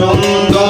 সুন্দর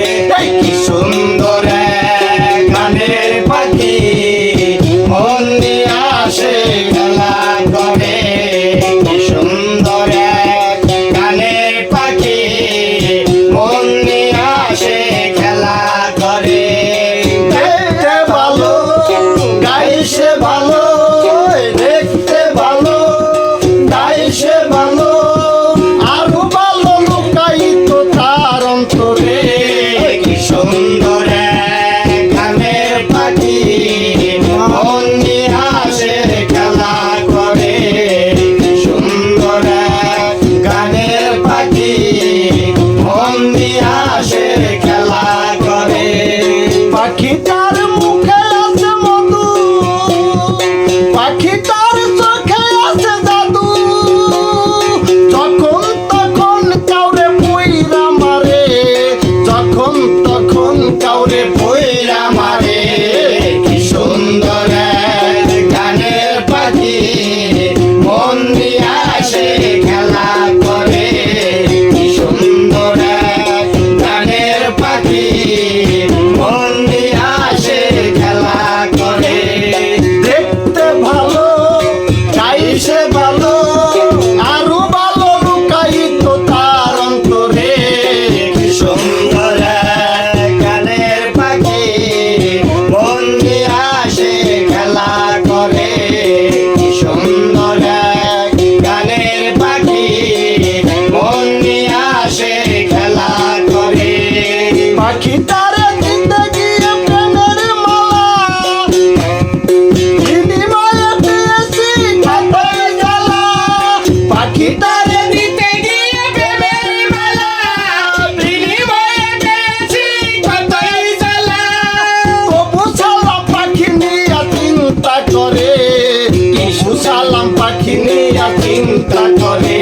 সালাম পাখি নিয়া চিন্তা করে।